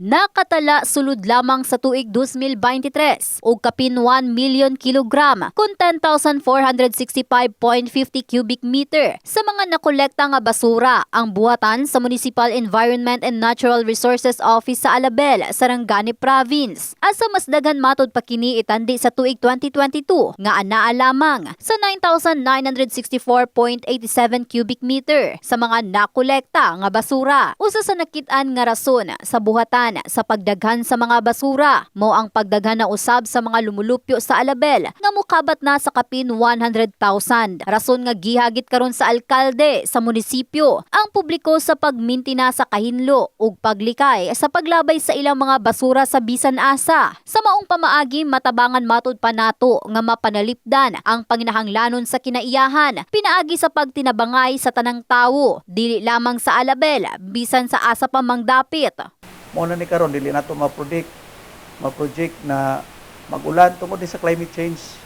Nakatala sulod lamang sa tuig 2023 ug kapin 1 million kilogram kun 10,465.50 cubic meter sa mga nakolekta nga basura ang buhatan sa Municipal Environment and Natural Resources Office sa Alabel, Sarangani Province. Asa mas daghan matod pa kini itandi sa tuig 2022 nga anaa lamang sa 9,964.87 cubic meter sa mga nakolekta nga basura. Usa sa nakit-an nga rason sa buhatan sa pagdaghan sa mga basura mo ang pagdaghan na usab sa mga lumulupyo sa Alabel nga mukabat na sa kapin 100,000. Rason nga gihagit karon sa alkalde sa munisipyo ang publiko sa pagmintina sa kahinlo ug paglikay sa paglabay sa ilang mga basura sa bisan asa. Sa maong pamaagi matabangan matod pa nato nga mapanalipdan ang panginahanglanon sa kinaiyahan pinaagi sa pagtinabangay sa tanang tawo dili lamang sa Alabel bisan sa asa pa mangdapit. Mo na ni karon dili nato ma-predict ma-project na magulan tungod din sa climate change.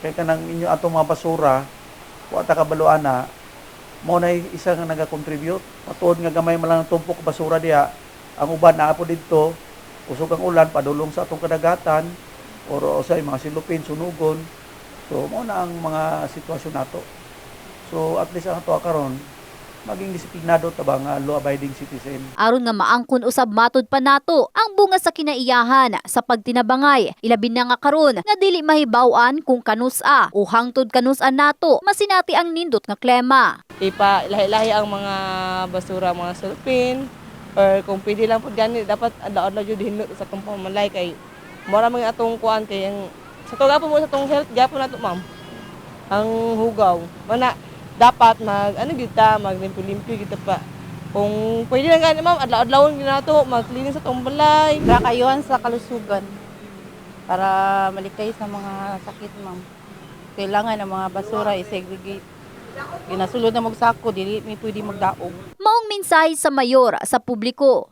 Kay kanang inyo atong mga basura wa ta kabaluan na mo na isa nga naga-contribute matuod nga gamay man lang ang tumpok basura diha ang uban naa po didto usog ang ulan padulong sa atong kadagatan or usay mga silupin sunugon. So mo na ang mga sitwasyon nato. So at least ang ato karon maging disiplinado ta ba nga law abiding citizen. Aron nga maangkon usab matod pa nato ang bunga sa kinaiyahan sa pagtinabangay. Ilabin na nga karon nga dili mahibaw-an kung kanusa. O hangtod kanusan nato masinati ang nindot nga klema. Ipa lahi-lahi ang mga basura mga sulpin or kung pwede lang po gani dapat adlaw-adlaw jud hinot sa tong pamalay kay mura mga atong kuan kay ang sa to gapon mo sa tong health gapon nato ma'am. Ang hugaw. Mana dapat mag ano gyud ta maglimpyo-limpyo gyud ta pa kung pwede lang gani ma'am adlaw-adlawon gyud nato maglinis sa tong balay Rakayuan sa kalusugan para malikay sa mga sakit, ma'am. Kailangan ang mga basura i-segregate. Ginasulod na magsako, dili mi pwede magdaog. maong mensahe sa mayor sa publiko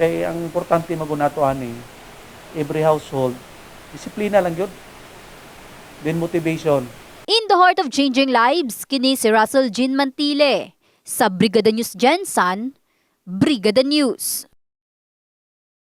Kay ang importante magunato ani every household disiplina lang yun. Then motivation. In the heart of changing lives, kini si Russell Jean Mantile. Sa Brigada News Jensen, Brigada News.